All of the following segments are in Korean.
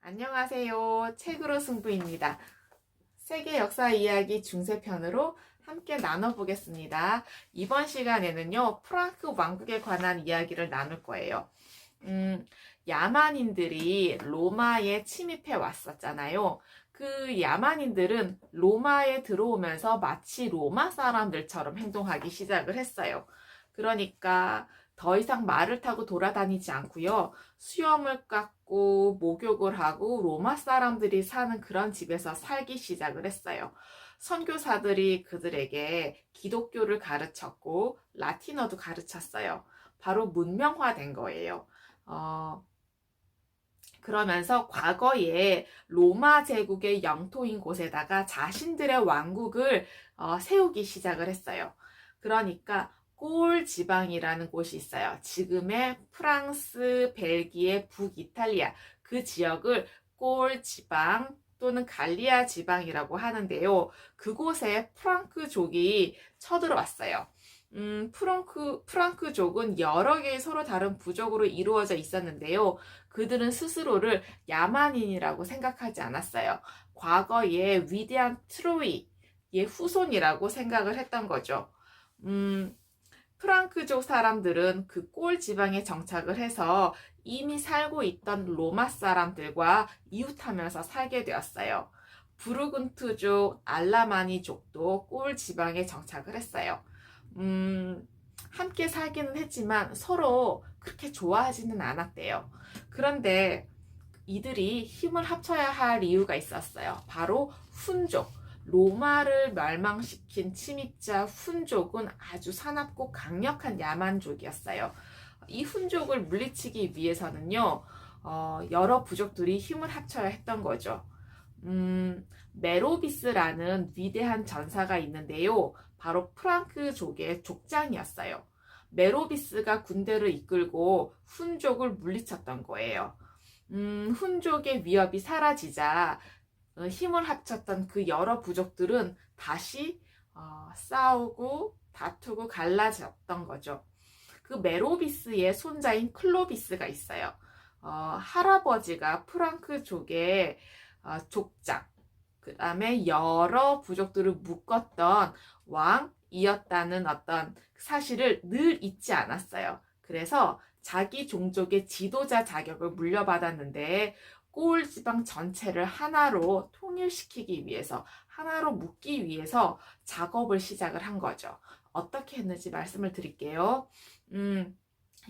안녕하세요. 책으로 승부입니다. 세계 역사 이야기 중세편으로 함께 나눠보겠습니다. 이번 시간에는요, 프랑크 왕국에 관한 이야기를 나눌 거예요. 음, 야만인들이 로마에 침입해 왔었잖아요. 그 야만인들은 로마에 들어오면서 마치 로마 사람들처럼 행동하기 시작을 했어요. 그러니까 더 이상 말을 타고 돌아다니지 않고요. 수염을 깎고 목욕을 하고 로마 사람들이 사는 그런 집에서 살기 시작을 했어요. 선교사들이 그들에게 기독교를 가르쳤고 라틴어도 가르쳤어요. 바로 문명화된 거예요. 어, 그러면서 과거에 로마 제국의 영토인 곳에다가 자신들의 왕국을 어, 세우기 시작을 했어요. 그러니까 꼴 지방이라는 곳이 있어요. 지금의 프랑스, 벨기에, 북이탈리아 그 지역을 꼴 지방 또는 갈리아 지방이라고 하는데요. 그곳에 프랑크족이 쳐들어왔어요. 음, 프랑크, 프랑크족은 여러 개의 서로 다른 부족으로 이루어져 있었는데요. 그들은 스스로를 야만인이라고 생각하지 않았어요. 과거에 위대한 트로이의 후손이라고 생각을 했던 거죠. 음, 프랑크족 사람들은 그 꼴 지방에 정착을 해서 이미 살고 있던 로마 사람들과 이웃하면서 살게 되었어요. 부르근트족, 알라마니족도 꼴 지방에 정착을 했어요. 음, 함께 살기는 했지만 서로 그렇게 좋아하지는 않았대요. 그런데 이들이 힘을 합쳐야 할 이유가 있었어요. 바로 훈족. 로마를 멸망시킨 침입자 훈족은 아주 사납고 강력한 야만족이었어요. 이 훈족을 물리치기 위해서는요, 어, 여러 부족들이 힘을 합쳐야 했던 거죠. 음, 메로비스라는 위대한 전사가 있는데요. 바로 프랑크족의 족장이었어요. 메로비스가 군대를 이끌고 훈족을 물리쳤던 거예요. 음, 훈족의 위협이 사라지자 어, 힘을 합쳤던 그 여러 부족들은 다시 어, 싸우고 다투고 갈라졌던 거죠. 그 메로비스의 손자인 클로비스가 있어요. 어, 할아버지가 프랑크족의 어, 족장, 그 다음에 여러 부족들을 묶었던 왕이었다는 어떤 사실을 늘 잊지 않았어요. 그래서 자기 종족의 지도자 자격을 물려받았는데 꼬울 지방 전체를 하나로 통일시키기 위해서 하나로 묶기 위해서 작업을 시작을 한 거죠. 어떻게 했는지 말씀을 드릴게요. 음,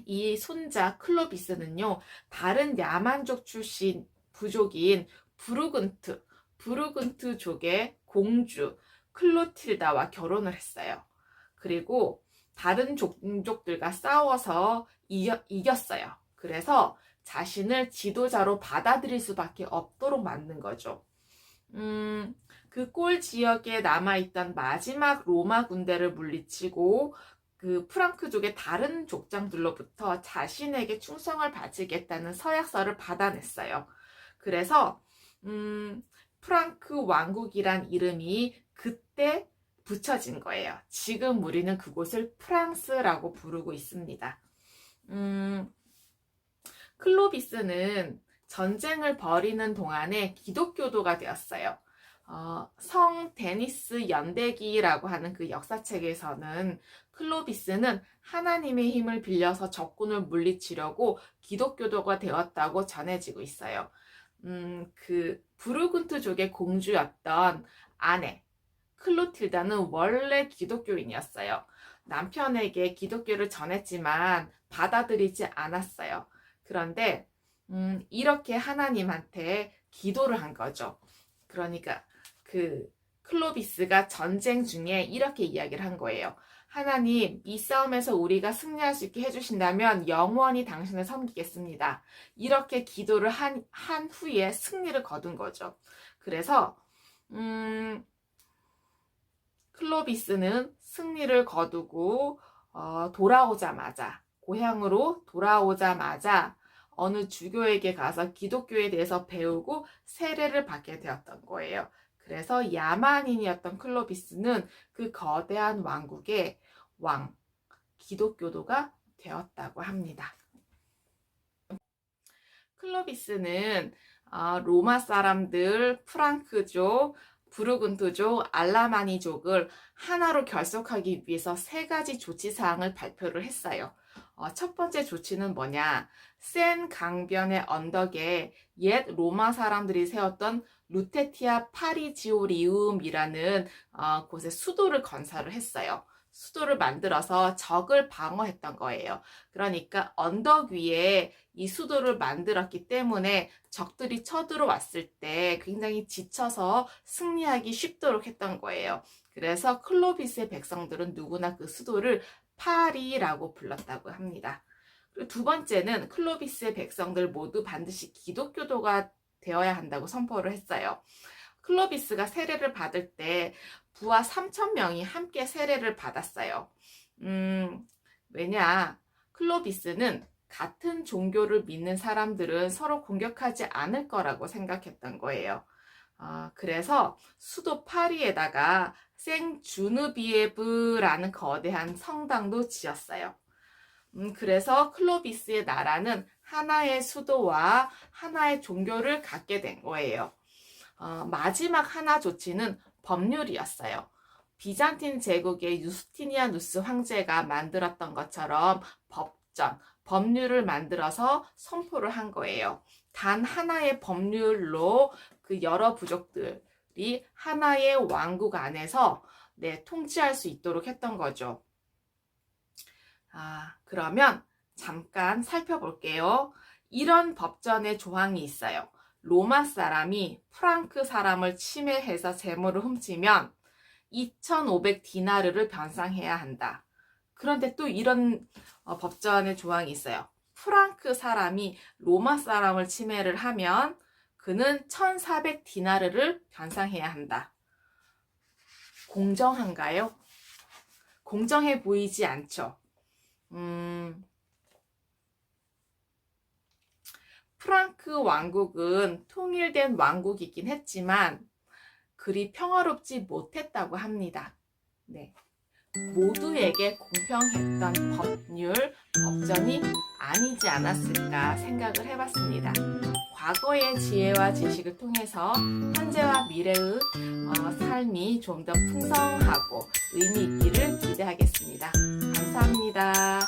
이 손자 클로비스는요, 다른 야만족 출신 부족인 부르근트, 부르근트족의 공주 클로틸다와 결혼을 했어요. 그리고 다른 종족들과 싸워서 이겼어요. 그래서 자신을 지도자로 받아들일 수밖에 없도록 만든 거죠. 음, 그 꼴 지역에 남아있던 마지막 로마 군대를 물리치고 그 프랑크족의 다른 족장들로부터 자신에게 충성을 바치겠다는 서약서를 받아냈어요. 그래서 음, 프랑크 왕국이란 이름이 그때 붙여진 거예요. 지금 우리는 그곳을 프랑스라고 부르고 있습니다. 음, 클로비스는 전쟁을 벌이는 동안에 기독교도가 되었어요. 어, 성 데니스 연대기라고 하는 그 역사책에서는 클로비스는 하나님의 힘을 빌려서 적군을 물리치려고 기독교도가 되었다고 전해지고 있어요. 음, 그 부르군트족의 공주였던 아내 클로틸다는 원래 기독교인이었어요. 남편에게 기독교를 전했지만 받아들이지 않았어요. 그런데 음, 이렇게 하나님한테 기도를 한 거죠. 그러니까 그 클로비스가 전쟁 중에 이렇게 이야기를 한 거예요. 하나님, 이 싸움에서 우리가 승리할 수 있게 해주신다면 영원히 당신을 섬기겠습니다. 이렇게 기도를 한, 한 후에 승리를 거둔 거죠. 그래서, 음, 클로비스는 승리를 거두고, 어, 돌아오자마자, 고향으로 돌아오자마자 어느 주교에게 가서 기독교에 대해서 배우고 세례를 받게 되었던 거예요. 그래서 야만인이었던 클로비스는 그 거대한 왕국의 왕, 기독교도가 되었다고 합니다. 클로비스는 어, 로마 사람들, 프랑크족, 부르군두족, 알라마니족을 하나로 결속하기 위해서 세 가지 조치 사항을 발표를 했어요. 어, 첫 번째 조치는 뭐냐? 센 강변의 언덕에 옛 로마 사람들이 세웠던 루테티아 파리지오리움이라는 어, 곳에 수도를 건설을 했어요. 수도를 만들어서 적을 방어했던 거예요. 그러니까 언덕 위에 이 수도를 만들었기 때문에 적들이 쳐들어왔을 때 굉장히 지쳐서 승리하기 쉽도록 했던 거예요. 그래서 클로비스의 백성들은 누구나 그 수도를 파리라고 불렀다고 합니다. 그리고 두 번째는 클로비스의 백성들 모두 반드시 기독교도가 되어야 한다고 선포를 했어요. 클로비스가 세례를 받을 때 부하 3천 명이 함께 세례를 받았어요. 음, 왜냐? 클로비스는 같은 종교를 믿는 사람들은 서로 공격하지 않을 거라고 생각했던 거예요. 아, 그래서 수도 파리에다가 생주누비에브라는 거대한 성당도 지었어요. 음, 그래서 클로비스의 나라는 하나의 수도와 하나의 종교를 갖게 된 거예요. 어, 마지막 하나 조치는 법률이었어요. 비잔틴 제국의 유스티니아누스 황제가 만들었던 것처럼 법전, 법률을 만들어서 선포를 한 거예요. 단 하나의 법률로 그 여러 부족들이 하나의 왕국 안에서 네, 통치할 수 있도록 했던 거죠. 아, 그러면 잠깐 살펴볼게요. 이런 법전의 조항이 있어요. 로마 사람이 프랑크 사람을 침해해서 재물을 훔치면 2,500 디나르를 변상해야 한다. 그런데 또 이런 어, 법전의 조항이 있어요. 프랑크 사람이 로마 사람을 침해를 하면 그는 1,400 디나르를 변상해야 한다. 공정한가요? 공정해 보이지 않죠. 음, 프랑크 왕국은 통일된 왕국이긴 했지만 그리 평화롭지 못했다고 합니다. 네. 모두에게 공평했던 법률, 법전이 아니지 않았을까 생각을 해봤습니다. 과거의 지혜와 지식을 통해서 현재와 미래의 어, 삶이 좀 더 풍성하고 의미 있기를 기대하겠습니다. 감사합니다.